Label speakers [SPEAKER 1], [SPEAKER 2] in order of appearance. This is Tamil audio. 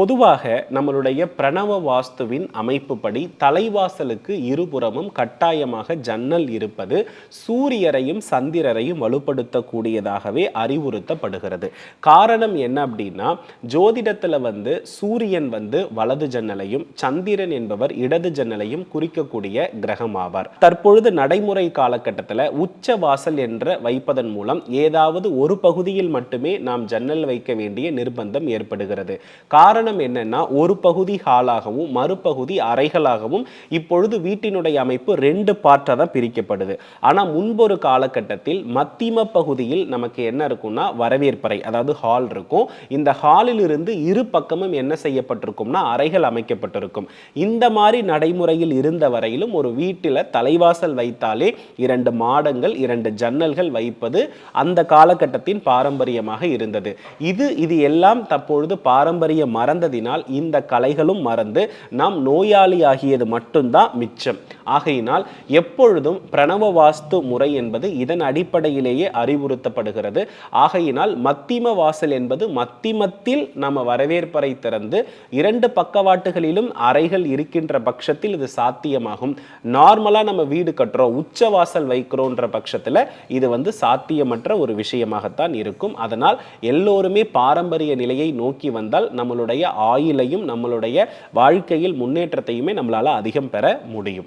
[SPEAKER 1] பொதுவாக நம்மளுடைய பிரணவ வாஸ்துவின் அமைப்புப்படி தலைவாசலுக்கு இருபுறமும் கட்டாயமாக ஜன்னல் இருப்பது சூரியரையும் சந்திரரையும் வலுப்படுத்தக்கூடியதாகவே அறிவுறுத்தப்படுகிறது. காரணம் என்ன அப்படின்னா ஜோதிடத்தில் வந்து சூரியன் வந்து வலது ஜன்னலையும் சந்திரன் என்பவர் இடது ஜன்னலையும் குறிக்கக்கூடிய கிரகம் ஆவார் தற்பொழுது நடைமுறை காலகட்டத்தில் உச்ச வாசல் என்ற வைப்பதன் மூலம் ஏதாவது ஒரு பகுதியில் மட்டுமே நாம் ஜன்னல் வைக்க வேண்டிய நிர்பந்தம் ஏற்படுகிறது. காரணம் காரணம் என்னன்னா ஒரு பகுதி ஹாலாகவும் மறுபகுதி அறைகளாகவும் இப்பொழுது வீட்டினுடைய அமைப்பு ரெண்டு பார்ட்டாக தான் பிரிக்கப்படுது. ஆனால் முன்பொரு காலகட்டத்தில் மத்திம பகுதியில் நமக்கு என்ன இருக்கும்னா வரவேற்பறை அதாவது ஹால் இருக்கும். இந்த ஹாலில் இருந்து இரு பக்கமும் என்ன செய்யப்பட்டிருக்கும்னா அறைகள் அமைக்கப்பட்டிருக்கும். இந்த மாதிரி நடைமுறையில் இருந்த வரையிலும் ஒரு வீட்டில் தலைவாசல் வைத்தாலே இரண்டு மாடங்கள் இரண்டு ஜன்னல்கள் வைப்பது அந்த காலகட்டத்தின் பாரம்பரியமாக இருந்தது. இது இது எல்லாம் தற்பொழுது பாரம்பரிய பாரம்பரியம் மறந்ததினால் இந்த கலைகளும் மறந்து நாம் நோயாளி ஆகியது மட்டும்தான் மிச்சம். ஆகையினால் எப்பொழுதும் பிரணவ வாஸ்து முறை என்பது இதன் அடிப்படையிலேயே அறிவுறுத்தப்படுகிறது. ஆகையினால் மத்திம வாசல் என்பது மத்திமத்தில் நம்ம வரவேற்பறை திறந்து இரண்டு பக்கவாட்டுகளிலும் அறைகள் இருக்கின்ற பட்சத்தில் இது சாத்தியமாகும். நார்மலாக நம்ம வீடு கட்டுறோம் உச்ச வாசல் வைக்கிறோன்ற பட்சத்தில் இது வந்து சாத்தியமற்ற ஒரு விஷயமாகத்தான் இருக்கும். அதனால் எல்லோருமே பாரம்பரிய நிலையை நோக்கி வந்தால் நம்மளுடைய ஆயுளையும் நம்மளுடைய வாழ்க்கையில் முன்னேற்றத்தையுமே நம்மளால அதிகம் பெற முடியும்.